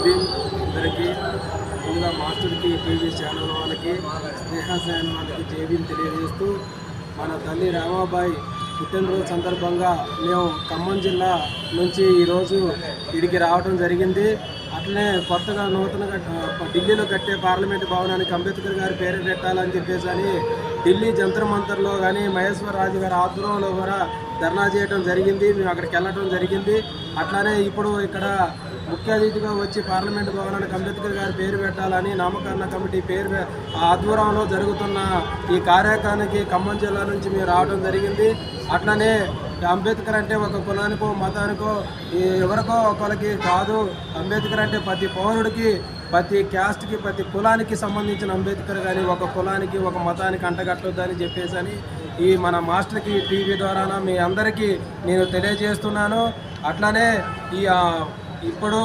JB అందరికీ ముందుగా మాస్టర్కి టీవీ ఛానల్ వాళ్ళకి స్నేహ ఛానల్ వాళ్ళకి జేబీని తెలియజేస్తూ మన తల్లి రామాబాయి పుట్టినరోజు సందర్భంగా మేము ఖమ్మం జిల్లా నుంచి ఈరోజు ఇడికి రావడం జరిగింది. అట్లనే కొత్తగా నూతనగా ఢిల్లీలో కట్టే పార్లమెంట్ భవనానికి అంబేద్కర్ గారి పేరు పెట్టాలని చెప్పేసి అని ఢిల్లీ జంతర్ మంతర్లో కానీ మహేశ్వర రాజు గారి ఆధ్వర్యంలో కూడా ధర్నా చేయడం జరిగింది. మేము అక్కడికి వెళ్ళడం జరిగింది. అట్లానే ఇప్పుడు ఇక్కడ ముఖ్య అతిథిగా వచ్చి పార్లమెంట్ భవనానికి అంబేద్కర్ గారి పేరు పెట్టాలని నామకరణ కమిటీ పేరు ఆ ఆధ్వర్యంలో జరుగుతున్న ఈ కార్యక్రమానికి ఖమ్మం జిల్లా నుంచి మేము రావడం జరిగింది. అట్లనే అంబేద్కర్ అంటే ఒక కులానికో మతానికో ఎవరికో ఒకరికి కాదు. అంబేద్కర్ అంటే ప్రతి పౌరుడికి ప్రతి క్యాస్ట్కి ప్రతి కులానికి సంబంధించిన అంబేద్కర్ కానీ ఒక కులానికి ఒక మతానికి అంటగట్టొద్దని చెప్పేసి అని ఈ మన మాస్టర్కి టీవీ ద్వారా మీ అందరికీ నేను తెలియజేస్తున్నాను. అట్లానే ఈ ఇప్పుడు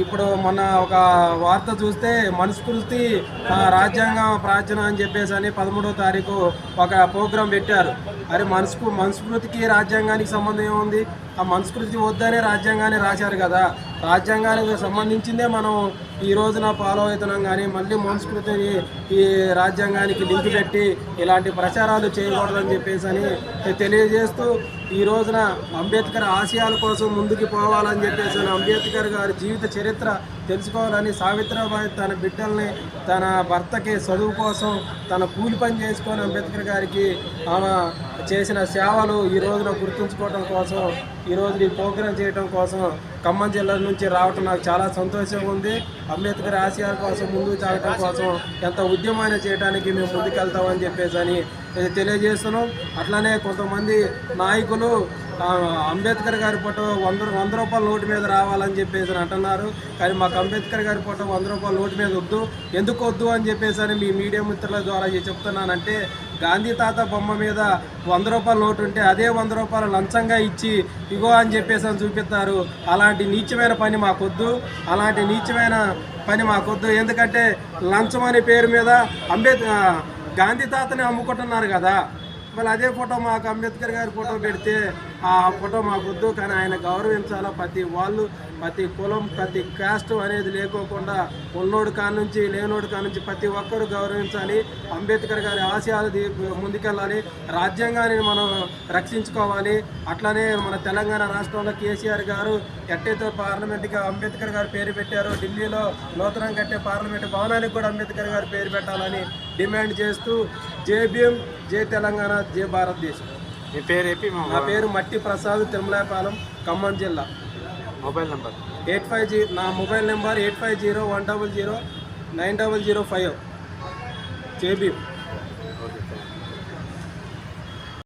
ఇప్పుడు మన ఒక వార్త చూస్తే మనుస్మృతి రాజ్యాంగం రాజ్యాంగ ప్రాచీనం అని చెప్పేసి అని పదమూడో తారీఖు ఒక ప్రోగ్రాం పెట్టారు. అరే మనసుకు మనుస్మృతికి రాజ్యాంగానికి సంబంధం ఏముంది? ఆ మనుస్మృతి వద్దనే రాజ్యాంగాన్ని రాశారు కదా. రాజ్యాంగానికి సంబంధించిందే మనం ఈ రోజున ఫాలో అవుతున్నాం కానీ మళ్ళీ మనుస్మృతిని ఈ రాజ్యాంగానికి లింక్ పెట్టి ఇలాంటి ప్రచారాలు చేయకూడదని చెప్పేసి అని తెలియజేస్తూ ఈ రోజున అంబేద్కర్ ఆశయాల కోసం ముందుకు పోవాలని చెప్పేసి అంబేద్కర్ గారి జీవిత చరిత్ర తెలుసుకోవాలని సావిత్రిబాయి తన బిడ్డల్ని తన భర్తకి చదువు కోసం తన కూలి పని చేసుకొని అంబేద్కర్ గారికి ఆమె చేసిన సేవలు ఈ రోజున గుర్తుంచుకోవడం కోసం ఈ ఈ ప్రోగ్రాం చేయడం కోసం ఖమ్మం జిల్లా నుంచి రావటం నాకు చాలా సంతోషంగా ఉంది. అంబేద్కర్ ఆశయాల కోసం ముందుకు సాగటం కోసం ఎంత ఉద్యమాన్ని చేయడానికి మేము ముందుకెళ్తామని చెప్పేసి అని తెలియజేస్తున్నాం. అట్లానే కొంతమంది నాయకులు అంబేద్కర్ గారి ఫోటో వంద వంద రూపాయల నోటు మీద రావాలని చెప్పేసి అని అంటున్నారు. కానీ మాకు అంబేద్కర్ గారి ఫోటో వంద రూపాయల నోటు మీద వద్దు. ఎందుకు వద్దు అని చెప్పేసి అని మీ మీడియా మిత్రుల ద్వారా చెప్తున్నానంటే గాంధీ తాత బొమ్మ మీద వంద రూపాయల నోటు ఉంటే అదే వంద రూపాయలు లంచంగా ఇచ్చి ఇగో అని చెప్పేసి అని చూపిస్తారు. అలాంటి నీచమైన పని మాకొద్దు. అలాంటి నీచమైన పని మాకొద్దు. ఎందుకంటే లంచం అనే పేరు మీద అంబేద్కర్ గాంధీ తాతని అమ్ముకుంటున్నారు కదా. మళ్ళీ అదే ఫోటో మాకు అంబేద్కర్ గారి ఫోటో పెడితే ఆ ఫోటో మాకు వద్దు కానీ ఆయన గౌరవించాలా? ప్రతి వాళ్ళు ప్రతి కులం ప్రతి కాస్ట్ అనేది లేకోకుండా ఉన్నోడు కాడ నుంచి లేనోడు కాడ నుంచి ప్రతి ఒక్కరు గౌరవించాలి. అంబేద్కర్ గారి ఆశయాలు ముందుకెళ్ళాలి. రాజ్యాంగాన్ని మనం రక్షించుకోవాలి. అట్లానే మన తెలంగాణ రాష్ట్రంలో కేసీఆర్ గారు ఎట్టయితే పార్లమెంట్గా అంబేద్కర్ గారు పేరు పెట్టారో ఢిల్లీలో నూతనం కట్టే పార్లమెంట్ భవనానికి కూడా అంబేద్కర్ గారు పేరు పెట్టాలని డిమాండ్ చేస్తూ జై భీమ్ జై తెలంగాణ జై భారతదేశం. మీ పేరు చెప్పి నా పేరు మట్టి ప్రసాద్ తిరుమలాపాలెం ఖమ్మం జిల్లా. Mobile number. Eight five G నా mobile number eight five zero one double zero nine double zero five. JB. Okay